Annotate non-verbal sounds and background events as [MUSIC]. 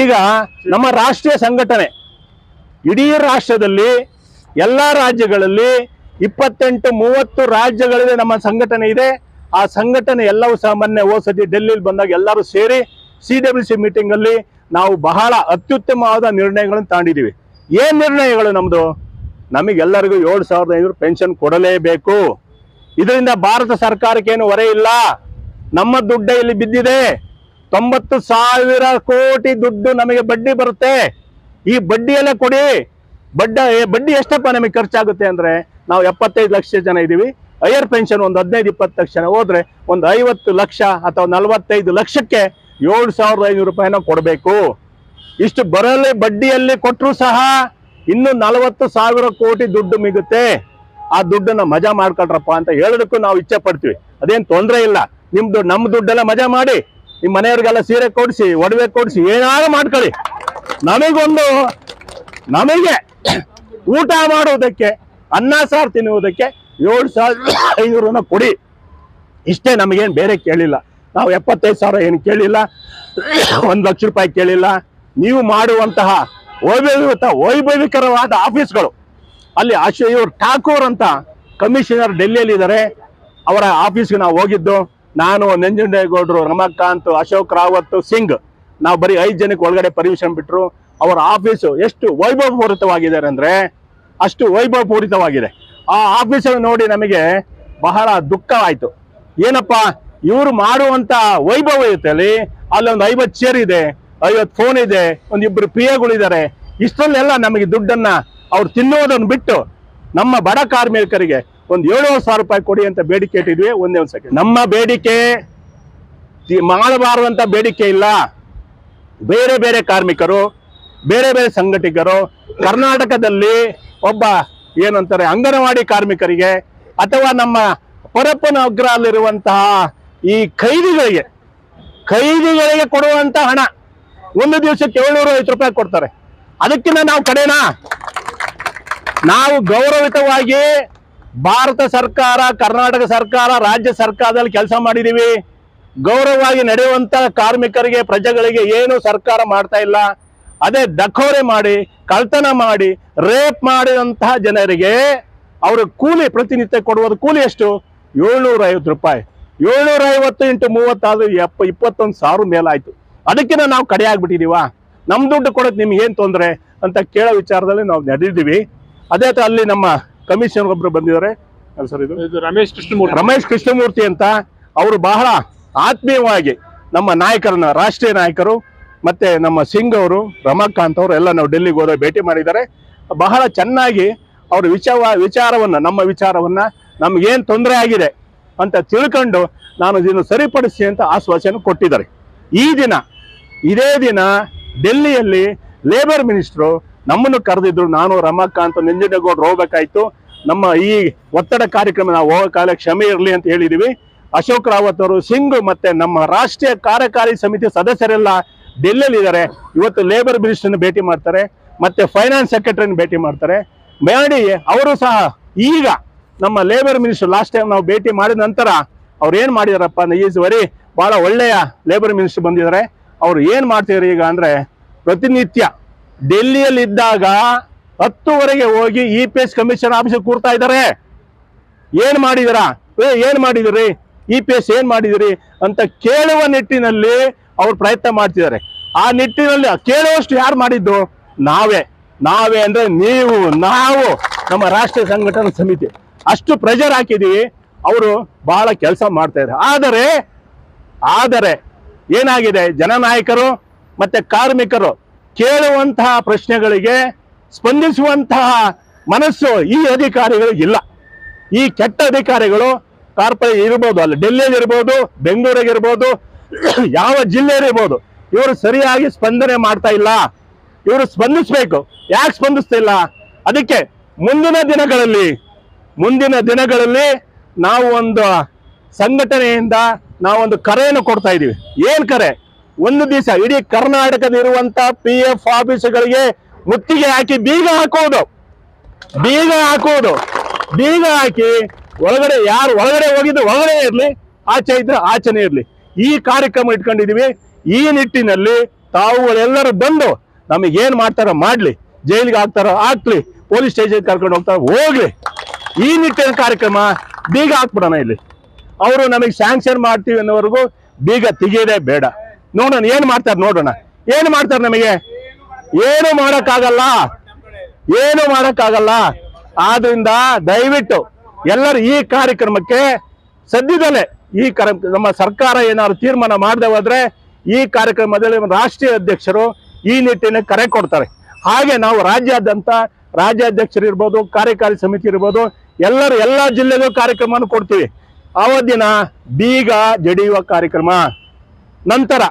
ಈಗ ನಮ್ಮ ರಾಷ್ಟ್ರೀಯ ಸಂಘಟನೆ, ಇಡೀ ರಾಷ್ಟ್ರದಲ್ಲಿ ಎಲ್ಲ ರಾಜ್ಯಗಳಲ್ಲಿ ಇಪ್ಪತ್ತೆಂಟು ಮೂವತ್ತು ರಾಜ್ಯಗಳಲ್ಲಿ ನಮ್ಮ ಸಂಘಟನೆ ಇದೆ. ಆ ಸಂಘಟನೆ ಎಲ್ಲವೂ ಮೊನ್ನೆ ಹೋದ್ ಡೆಲ್ಲಿಲಿ ಬಂದಾಗ ಎಲ್ಲರೂ ಸೇರಿ ಸಿ ಡಬ್ಲ್ಯೂ ಸಿ ಮೀಟಿಂಗ್ ಅಲ್ಲಿ ನಾವು ಬಹಳ ಅತ್ಯುತ್ತಮವಾದ ನಿರ್ಣಯಗಳನ್ನು ತಾಂಡಿದ್ದೀವಿ. ಏನ್ ನಿರ್ಣಯಗಳು ನಮ್ದು? ನಮಗೆಲ್ಲರಿಗೂ ಏಳು ಸಾವಿರದ ಐನೂರು ಪೆನ್ಷನ್ ಕೊಡಲೇಬೇಕು. ಇದರಿಂದ ಭಾರತ ಸರ್ಕಾರಕ್ಕೇನು ಹೊರೆ ಇಲ್ಲ. ನಮ್ಮ ದುಡ್ಡೇ ಇಲ್ಲಿ ಬಿದ್ದಿದೆ. ತೊಂಬತ್ತು ಸಾವಿರ ಕೋಟಿ ದುಡ್ಡು ನಮಗೆ ಬಡ್ಡಿ ಬರುತ್ತೆ. ಈ ಬಡ್ಡಿ ಎಲ್ಲ ಕೊಡಿ. ಬಡ್ಡ ಬಡ್ಡಿ ಎಷ್ಟಪ್ಪ ನಮಗೆ ಖರ್ಚಾಗುತ್ತೆ ಅಂದ್ರೆ ನಾವು ಎಪ್ಪತ್ತೈದು ಲಕ್ಷ ಜನ ಇದ್ದೀವಿ. ಹೈಯರ್ ಪೆನ್ಷನ್ ಒಂದು ಹದಿನೈದು, ಇಪ್ಪತ್ತು ಲಕ್ಷ ಜನ ಹೋದ್ರೆ ಒಂದು ಐವತ್ತು ಲಕ್ಷ ಅಥವಾ ನಲವತ್ತೈದು ಲಕ್ಷಕ್ಕೆ ಏಳು ಸಾವಿರದ ಐನೂರು ರೂಪಾಯಿನ ಕೊಡಬೇಕು. ಇಷ್ಟು ಬರಲಿ, ಬಡ್ಡಿಯಲ್ಲಿ ಕೊಟ್ಟರು ಸಹ ಇನ್ನು ನಲವತ್ತು ಸಾವಿರ ಕೋಟಿ ದುಡ್ಡು ಮಿಗುತ್ತೆ. ಆ ದುಡ್ಡನ್ನ ಮಜಾ ಮಾಡ್ಕೊಳ್ರಪ್ಪ ಅಂತ ಹೇಳೋದಕ್ಕೂ ನಾವು ಇಚ್ಛೆ ಪಡ್ತೀವಿ. ಅದೇನ್ ತೊಂದರೆ ಇಲ್ಲ. ನಿಮ್ದು ನಮ್ಮ ದುಡ್ಡೆಲ್ಲ ಮಜಾ ಮಾಡಿ. ನಿಮ್ಮ ಮನೆಯವ್ರಿಗೆಲ್ಲ ಸೀರೆ ಕೊಡಿಸಿ, ಒಡವೆ ಕೊಡಿಸಿ, ಏನಾದ್ರು ಮಾಡ್ಕೊಳ್ಳಿ. ನಮಗೊಂದು, ನಮಗೆ ಊಟ ಮಾಡುವುದಕ್ಕೆ, ಅನ್ನ, ಸಾರು ತಿನ್ನುವುದಕ್ಕೆ ಏಳು ಸಾವಿರದ ಐನೂರನ್ನ ಕೊಡಿ. ಇಷ್ಟೇ ನಮಗೇನು ಬೇರೆ ಕೇಳಿಲ್ಲ. ನಾವು ಎಪ್ಪತ್ತೈದು ಸಾವಿರ ಏನು ಕೇಳಿಲ್ಲ. ಒಂದು ಲಕ್ಷ ರೂಪಾಯಿ ಕೇಳಿಲ್ಲ. ನೀವು ಮಾಡುವಂತಹ ವೈಭವಿತ, ವೈಭವಿಕರವಾದ ಆಫೀಸ್ಗಳು. ಅಲ್ಲಿ ಅಶ ಇವರು ಠಾಕೂರ್ ಅಂತ ಕಮಿಷನರ್ ಡೆಲ್ಲಿಯಲ್ಲಿ ಇದ್ದಾರೆ ಅವರ ಆಫೀಸ್ಗೆ ನಾವು ಹೋಗಿದ್ದು. ನಾನು ನಂಜುಂಡೇಗೌಡರು ರಮಾಕಾಂತ್ ಅಶೋಕ್ ರಾವತ್, ಸಿಂಗ್, ನಾವು ಬರೀ ಐದು ಜನಕ್ಕೆ ಒಳಗಡೆ ಪರ್ಮಿಷನ್ ಬಿಟ್ಟರು ಅವರ ಆಫೀಸು ಎಷ್ಟು ವೈಭವಪೂರಿತವಾಗಿದ್ದಾರೆ ಅಂದರೆ ಅಷ್ಟು ವೈಭವಪೂರಿತವಾಗಿದೆ. ಆ ಆಫೀಸನ್ನು ನೋಡಿ ನಮಗೆ ಬಹಳ ದುಃಖವಾಯಿತು. ಏನಪ್ಪ, ಇವರು ಮಾಡುವಂತ ಅಲ್ಲಿ. ಅಲ್ಲೊಂದು ಐವತ್ತು ಚೇರ್ ಇದೆ ಐವತ್ತು ಫೋನ್ ಇದೆ, ಒಂದಿಬ್ರು ಪ್ರಿಯಗಳಿದ್ದಾರೆ. ಇಷ್ಟರಲ್ಲೆಲ್ಲ ನಮಗೆ ದುಡ್ಡನ್ನ ಅವ್ರು ತಿನ್ನೋದನ್ನು ಬಿಟ್ಟು ನಮ್ಮ ಬಡ ಕಾರ್ಮಿಕರಿಗೆ ಒಂದು ಏಳುವರೆ ಸಾವಿರ ರೂಪಾಯಿ ಕೊಡಿ ಅಂತ ಬೇಡಿಕೆ ಇಟ್ಟಿದ್ವಿ, ಒಂದೇ ಒಂದು ಸೆಕೆಂಡ್ ನಮ್ಮ ಬೇಡಿಕೆ ಮಾಡಬಾರದಂತ ಬೇಡಿಕೆ ಇಲ್ಲ. ಬೇರೆ ಬೇರೆ ಕಾರ್ಮಿಕರು, ಬೇರೆ ಬೇರೆ ಸಂಘಟಕರು ಕರ್ನಾಟಕದಲ್ಲಿ ಒಬ್ಬ ಏನಂತಾರೆ, ಅಂಗನವಾಡಿ ಕಾರ್ಮಿಕರಿಗೆ ಅಥವಾ ನಮ್ಮ ಪರಪ್ಪನ ಅಗ್ರಲ್ಲಿರುವಂತಹ ಈ ಖೈದಿಗಳಿಗೆ ಖೈದಿಗಳಿಗೆ ಕೊಡುವಂತ ಹಣ. ಒಂದು ದಿವಸಕ್ಕೆ ಏಳ್ನೂರ ಐವತ್ತು ರೂಪಾಯಿ ಕೊಡ್ತಾರೆ. ಅದಕ್ಕಿಂತ ನಾವು ಕಡೆನಾ? ನಾವು ಗೌರವಿತವಾಗಿ ಭಾರತ ಸರ್ಕಾರ, ಕರ್ನಾಟಕ ಸರ್ಕಾರ, ರಾಜ್ಯ ಸರ್ಕಾರದಲ್ಲಿ ಕೆಲಸ ಮಾಡಿದೀವಿ. ಗೌರವವಾಗಿ ನಡೆಯುವಂತ ಕಾರ್ಮಿಕರಿಗೆ, ಪ್ರಜೆಗಳಿಗೆ ಏನು ಸರ್ಕಾರ ಮಾಡ್ತಾ ಇಲ್ಲ. ಅದೇ ದಖೋರೆ ಮಾಡಿ ಕಳ್ತನ ಮಾಡಿ, ರೇಪ್ ಮಾಡಿದಂತಹ ಜನರಿಗೆ ಅವರ ಕೂಲಿ ಪ್ರತಿನಿತ್ಯ ಕೊಡುವುದು. ಕೂಲಿ ಎಷ್ಟು? ಏಳ್ನೂರ ಐವತ್ತು ರೂಪಾಯಿ. ಏಳ್ನೂರ ಐವತ್ತು ಇಂಟು ಮೂವತ್ತಾದ್ರು ಎಪ್ಪ, ಇಪ್ಪತ್ತೊಂದು ಸಾವಿರ ಮೇಲಾಯ್ತು. ಅದಕ್ಕಿಂತ ನಾವು ಕಡೆ ಆಗ್ಬಿಟ್ಟಿದೀವಾ? ನಮ್ಮ ದುಡ್ಡು ಕೊಡೋದು ನಿಮ್ಗೆ ಏನು ತೊಂದರೆ? ಅಂತ ಕೇಳೋ ವಿಚಾರದಲ್ಲಿ ನಾವು ನಡೆದಿದ್ದೀವಿ. ಅದೇ ತರ ಅಲ್ಲಿ ನಮ್ಮ ಕಮಿಷನರ್ ಒಬ್ರು ಬಂದಿದ್ದಾರೆ. ಸರ್ ಇದು? ಇದು ರಮೇಶ್ ಕೃಷ್ಣಮೂರ್ತಿ. ರಮೇಶ್ ಕೃಷ್ಣಮೂರ್ತಿ ಅಂತ ಅವರು ಬಹಳ ಆತ್ಮೀಯವಾಗಿ ನಮ್ಮ ನಾಯಕರನ್ನ ರಾಷ್ಟ್ರೀಯ ನಾಯಕರು ಮತ್ತೆ ನಮ್ಮ ಸಿಂಗ್ ಅವರು ರಮಾಕಾಂತ್ ಅವರು ಎಲ್ಲ ನಾವು ಡೆಲ್ಲಿಗೆ ಹೋದ ಭೇಟಿ ಮಾಡಿದ್ದಾರೆ. ಬಹಳ ಚೆನ್ನಾಗಿ ಅವ್ರ ವಿಚಾರ ವಿಚಾರವನ್ನು ನಮ್ಮ ವಿಚಾರವನ್ನ ನಮ್ಗೇನ್ ತೊಂದರೆ ಆಗಿದೆ ಅಂತ ತಿಳ್ಕೊಂಡು ನಾನು ಇದನ್ನು ಸರಿಪಡಿಸಿ ಅಂತ ಆಶ್ವಾಸನೆ ಕೊಟ್ಟಿದ್ದಾರೆ. ಈ ದಿನ ಇದೇ ದಿನ ಡೆಲ್ಲಿಯಲ್ಲಿ ಲೇಬರ್ ಮಿನಿಸ್ಟ್ರು ನಮ್ಮನ್ನು ಕರೆದಿದ್ರು. ನಾನು ರಮಾಕಾಂತ್ ನಂಜನಗೌಡರು ಹೋಗ್ಬೇಕಾಯ್ತು. ನಮ್ಮ ಈ ಒತ್ತಡ ಕಾರ್ಯಕ್ರಮ ನಾವು ಹೋಗೋ ಕಾಲ ಕ್ಷಮೆ ಇರಲಿ ಅಂತ ಹೇಳಿದೀವಿ. ಅಶೋಕ್ ರಾವತ್ ಅವರು ಸಿಂಗ್ ಮತ್ತೆ ನಮ್ಮ ರಾಷ್ಟ್ರೀಯ ಕಾರ್ಯಕಾರಿ ಸಮಿತಿ ಸದಸ್ಯರೆಲ್ಲ ಡೆಲ್ಲಿಯಲ್ಲಿ ಇದ್ದಾರೆ ಇವತ್ತು ಲೇಬರ್ ಮಿನಿಸ್ಟರ್ನ ಭೇಟಿ ಮಾಡ್ತಾರೆ, ಮತ್ತೆ ಫೈನಾನ್ಸ್ ಸೆಕ್ರೆಟರಿನ ಭೇಟಿ ಮಾಡ್ತಾರೆ. ಮೇಡಿ ಅವರು ಸಹ ಈಗ ನಮ್ಮ ಲೇಬರ್ ಮಿನಿಸ್ಟರ್ ಲಾಸ್ಟ್ ಟೈಮ್ ನಾವು ಭೇಟಿ ಮಾಡಿದ ನಂತರ ಅವ್ರು ಏನು ಮಾಡಿದಾರಪ್ಪ ಈಸ್ ವರಿ ಬಹಳ ಒಳ್ಳೆಯ ಲೇಬರ್ ಮಿನಿಸ್ಟರ್ ಬಂದಿದ್ದಾರೆ. ಅವ್ರು ಏನು ಮಾಡ್ತಿದ್ದಾರೆ ಈಗ ಅಂದ್ರೆ ಪ್ರತಿನಿತ್ಯ ಡೆಲ್ಲಿಯಲ್ಲಿ ಇದ್ದಾಗ ಹತ್ತುವರೆಗೆ ಹೋಗಿ E P S commission office ಕೂರ್ತಾ ಇದ್ದಾರೆ. ಏನ್ ಮಾಡಿದಿರ? ಏನ್ ಮಾಡಿದಿರಿ? ಇ ಪಿ ಎಸ್ ಏನ್ ಮಾಡಿದಿರಿ ಅಂತ ಕೇಳುವ ನಿಟ್ಟಿನಲ್ಲಿ ಅವ್ರು ಪ್ರಯತ್ನ ಮಾಡ್ತಿದ್ದಾರೆ. ಆ ನಿಟ್ಟಿನಲ್ಲಿ ಕೇಳುವಷ್ಟು ಯಾರು ಮಾಡಿದ್ದು? ನಾವೇ. ನಾವೇ ಅಂದ್ರೆ ನೀವು, ನಾವು ನಮ್ಮ ರಾಷ್ಟ್ರೀಯ ಸಂಘಟನಾ ಸಮಿತಿ. ಅಷ್ಟು ಪ್ರೆಷರ್ ಹಾಕಿದೀವಿ. ಅವರು ಬಹಳ ಕೆಲಸ ಮಾಡ್ತಾ ಇದ್ದಾರೆ. ಆದರೆ ಆದರೆ ಏನಾಗಿದೆ? ಜನನಾಯಕರು ಮತ್ತೆ ಕಾರ್ಮಿಕರು ಕೇಳುವಂತಹ ಪ್ರಶ್ನೆಗಳಿಗೆ ಸ್ಪಂದಿಸುವಂತಹ ಮನಸ್ಸು ಈ ಅಧಿಕಾರಿಗಳಿಗಿಲ್ಲ ಈ ಕೆಟ್ಟ ಅಧಿಕಾರಿಗಳು ಕಾರ್ಪೊರೇಟ್ ಇರ್ಬೋದು, ಅಲ್ಲಿ ಡೆಲ್ಲಿಯಲ್ಲಿ ಇರ್ಬೋದು ಬೆಂಗಳೂರಿಗೆ ಇರ್ಬೋದು [CLEARS THROAT] ಯಾವ ಜಿಲ್ಲೆ ಇರ್ಬೋದು, ಇವರು ಸರಿಯಾಗಿ ಸ್ಪಂದನೆ ಮಾಡ್ತಾ ಇಲ್ಲ. ಇವರು ಸ್ಪಂದಿಸ್ಬೇಕು. ಯಾಕೆ ಸ್ಪಂದಿಸ್ತಿಲ್ಲ ಅದಕ್ಕೆ ಮುಂದಿನ ದಿನಗಳಲ್ಲಿ ಮುಂದಿನ ದಿನಗಳಲ್ಲಿ ನಾವು ಒಂದು ಸಂಘಟನೆಯಿಂದ ನಾವೊಂದು ಕರೆಯನ್ನು ಕೊಡ್ತಾ ಇದ್ದೀವಿ ಏನು ಕರೆ? ಒಂದು ದಿವಸ ಇಡೀ ಕರ್ನಾಟಕದ ಇರುವಂತ ಪಿ ಎಫ್ ಆಫೀಸ್ಗಳಿಗೆ ಮುತ್ತಿಗೆ ಹಾಕಿ ಬೀಗ ಹಾಕೋದು. ಬೀಗ ಹಾಕೋದು. ಬೀಗ ಹಾಕಿ ಒಳಗಡೆ ಯಾರು ಒಳಗಡೆ ಹೋಗಿದ್ದು ಒಳಗಡೆ ಇರಲಿ, ಆಚೆ ಇದ್ರೆ ಆಚೆನೆ ಇರಲಿ. ಈ ಕಾರ್ಯಕ್ರಮ ಇಟ್ಕೊಂಡಿದೀವಿ. ಈ ನಿಟ್ಟಿನಲ್ಲಿ ತಾವುಗಳೆಲ್ಲರೂ ಬಂದು ನಮಗೆ ಏನ್ ಮಾಡ್ತಾರೋ ಮಾಡ್ಲಿ. ಜೈಲಿಗೆ ಹಾಕ್ತಾರೋ ಹಾಕ್ಲಿ. ಪೊಲೀಸ್ ಸ್ಟೇಷನ್ ಕರ್ಕೊಂಡು ಹೋಗ್ತಾರೋ ಹೋಗ್ಲಿ. ಈ ನಿಟ್ಟಿನ ಕಾರ್ಯಕ್ರಮ ಬೀಗ ಹಾಕ್ಬಿಡೋಣ ಇಲ್ಲಿ. ಅವರು ನಮಗೆ ಸ್ಯಾಂಕ್ಷನ್ ಮಾಡ್ತೀವಿ ಅನ್ನೋವರೆಗೂ ಬೀಗ ತೆಗಿಯೋದೇ ಬೇಡ. ನೋಡೋಣ, ಏನ್ ಮಾಡ್ತಾರೆ ನೋಡೋಣ. ಏನು ಮಾಡ್ತಾರೆ ನಮಗೆ? ಏನು ಮಾಡಕ್ಕಾಗಲ್ಲ. ಏನು ಮಾಡಕ್ಕಾಗಲ್ಲ. ಆದ್ರಿಂದ ದಯವಿಟ್ಟು ಎಲ್ಲರೂ ಈ ಕಾರ್ಯಕ್ರಮಕ್ಕೆ ಸದ್ಯದಲ್ಲೇ ಈ ನಮ್ಮ ಸರ್ಕಾರ ಏನಾದ್ರು ತೀರ್ಮಾನ ಮಾಡದೆ ಈ ಕಾರ್ಯಕ್ರಮದಲ್ಲಿ ರಾಷ್ಟ್ರೀಯ ಅಧ್ಯಕ್ಷರು ಈ ನಿಟ್ಟಿನ ಕರೆ ಕೊಡ್ತಾರೆ. ಹಾಗೆ ನಾವು ರಾಜ್ಯಾದ್ಯಂತ ರಾಜ್ಯಾಧ್ಯಕ್ಷರು ಇರ್ಬೋದು, ಕಾರ್ಯಕಾರಿ ಸಮಿತಿ ಇರ್ಬೋದು, ಎಲ್ಲರೂ ಎಲ್ಲ ಜಿಲ್ಲೆಗೂ ಕಾರ್ಯಕ್ರಮವನ್ನು ಕೊಡ್ತೀವಿ. ಆವತ್ತಿನ ಬೀಗ ಜಡಿಯುವ ಕಾರ್ಯಕ್ರಮ. ನಂತರ